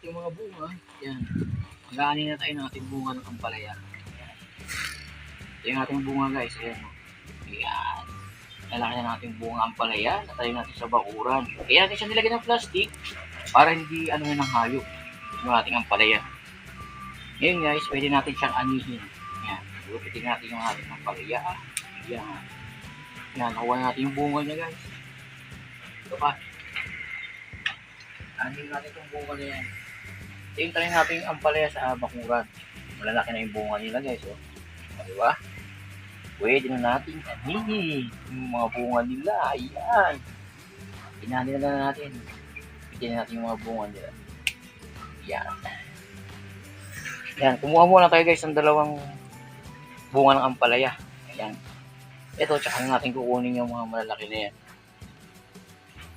ating mga bunga. Yan. Mag-aani na tayo ng ating bunga ng ampalaya. Yan. Ito yung ating bunga guys. Ayan. Yan. Lalaki na natin bunga ampalaya. Natayo natin sa bakuran. Kaya natin siya nilagyan ng plastic para hindi ano ng hayop yung ating ampalaya. Ngayon guys, pwede natin siyang anihin. Yan. Lupitin natin yung ating ampalaya. Yan. Yan. Nakuha natin yung bunga niya guys. Ito pa. Anihin natin itong bunga niya yan. Tintayin natin yung ampalaya sa bakuran. Malalaki na yung bunga nila guys. Oh. O, diba? Pwede na natin anihin yung mga bunga nila. Ayan. Inanin na natin. Bigyan natin yung mga bunga nila. Yan. Yan. Kumuha muna tayo guys ng dalawang bunga ng ampalaya. Ayan. Ito, tsaka na natin kukunin yung mga malalaki na yan.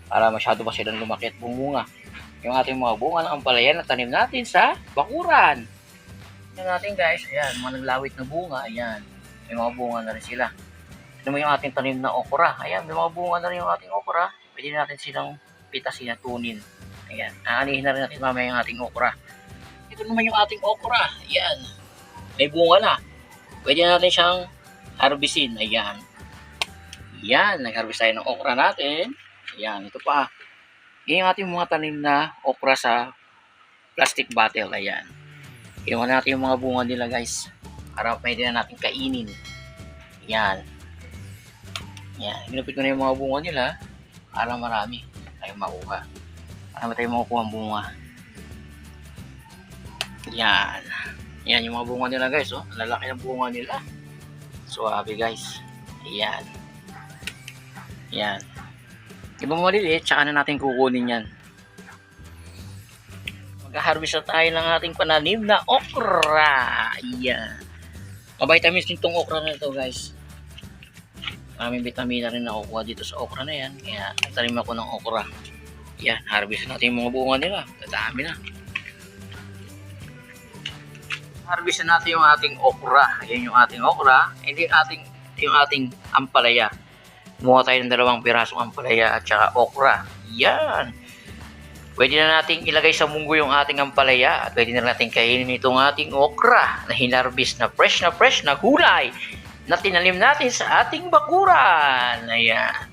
Para masyado pa silang lumaki at bumunga. Yung ating mga bunga ng ampalaya na tanim natin sa bakuran. Yan natin guys. Ayan, mga naglawit na bunga. Ayan. May mga bunga na rin sila. Ito mo yung ating tanim na okra. Ayan, may mga bunga na rin yung ating okra. Pwede natin silang pitasin at tunin. Ayan, aanihin na rin natin mamaya yung ating okra. Ito naman yung ating okra. Ayan. May bunga na. Pwede natin siyang harvestin. Ayan. Ayan, nag-harvest tayo ng okra natin. Ayan, ito pa. Yan yung ating mga tanim na okra sa plastic bottle. Ayan. Iwan natin yung mga bunga nila guys. Para pwede na natin kainin. Ayan. Ayan. Ginupit ko na yung mga bunga nila. Para marami tayo makuha. Marami tayo makukuha ang bunga. Yan. Yan yung mga bunga nila guys. Oh. Lalaki ng bunga nila. Suwabe guys. Yan. Yan. Iba maliliit, tsaka na natin kukunin yan. Mag-harvest na tayo ng ating pananim na okra. Yan. Mabitamins din tong okra na ito guys. Maraming vitamina rin nakukuha dito sa okra na yan. Kaya nagtanim ako ng okra. Yan, harvest natin yung mga bunga nila. Dadami na. Harvest na natin yung ating okra. Yan yung ating okra. Yung ating, yung ating ampalaya. Kumuha tayo ng dalawang pirasong ampalaya at saka okra. Yan. Pwede na nating ilagay sa munggo yung ating ampalaya at pwede na natin kainin itong ating okra na hinarbis na fresh na fresh na gulay na tinanim natin sa ating bakuran. Ayan.